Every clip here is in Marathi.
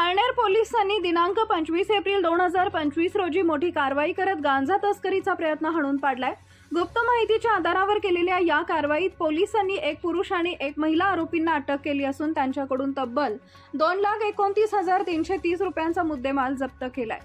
थाळनेर पोलिसांनी दिनांक पंचवीस एप्रिल दोन हजार पंचवीस रोजी मोठी कारवाई करत गांजा तस्करीचा प्रयत्न हाणून पाडलाय. गुप्त माहितीच्या आधारावर केलेल्या या कारवाईत पोलिसांनी एक पुरुष आणि एक महिला आरोपींना अटक केली असून त्यांच्याकडून तब्बल दोन लाख एकोणतीस हजार तीनशे तीस रुपयांचा मुद्देमाल जप्त केलाय.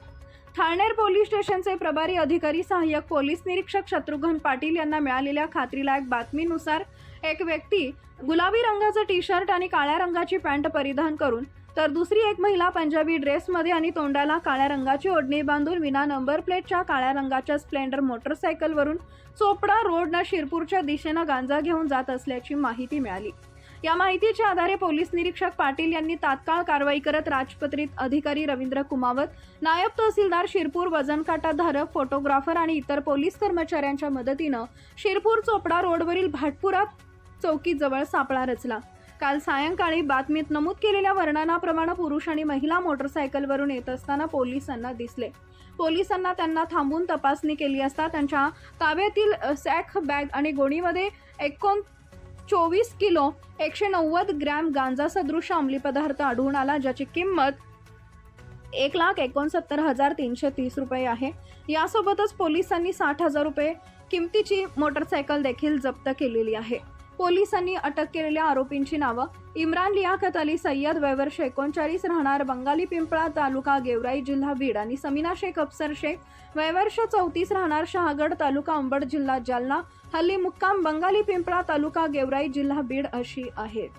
ठाणेर पोलीस स्टेशनचे प्रभारी अधिकारी सहाय्यक पोलीस निरीक्षक शत्रुघ्न पाटील यांना मिळालेल्या खात्रीलायक बातमीनुसार एक व्यक्ती गुलाबी रंगाचं टी शर्ट आणि काळ्या रंगाची पॅन्ट परिधान करून तर दुसरी एक महिला पंजाबी ड्रेसमध्ये आणि तोंडाला काळ्या रंगाची ओढणी बांधून विना नंबर प्लेटच्या काळ्या रंगाच्या स्प्लेंडर मोटरसायकलवरून चोपडा रोडनं शिरपूरच्या दिशेनं गांजा घेऊन जात असल्याची माहिती मिळाली. या माहितीच्या आधारे पोलीस निरीक्षक पाटील यांनी तात्काळ कारवाई करत राजपत्रित अधिकारी रवींद्र कुमावत नायब तहसीलदार शिरपूर वजनकाटा धारक फोटोग्राफर आणि इतर पोलीस कर्मचाऱ्यांच्या मदतीनं शिरपूर चोपडा रोडवरील भाटपुरा चौकीजवळ सापळा रचला. काल सायंकाळी बातमीत नमूद केलेल्या वर्णनाप्रमाणे पुरुष आणि महिला मोटरसायकलवरून येत असताना पोलिसांना दिसले. पोलिसांना त्यांना थांबून तपासणी केली असता त्यांच्या ताब्यातील सॅख सॅक बॅग आणि गोणीमध्ये एकोण चोवीस किलो एकशे नव्वद ग्रॅम गांजा सदृश अंमली पदार्थ आढळून आला ज्याची किंमत एक लाख एकोणसत्तर हजार तीनशे तीस रुपये आहे. यासोबतच पोलिसांनी साठ हजार रुपये किमतीची मोटरसायकल देखील जप्त केलेली आहे. पोलिसांनी अटक केलेल्या आरोपींची नावं. इम्रान लियाकत अली सय्यद वयवर्ष एकोणचाळीस राहणार बंगाली पिंपळा तालुका गेवराई जिल्हा बीड आणि समीना शेख अफसर शेख वयवर्ष चौतीस राहणार शहागड तालुका अंबड जिल्हा जालना हल्ली मुक्काम बंगाली पिंपळा तालुका गेवराई जिल्हा बीड अशी आहेत.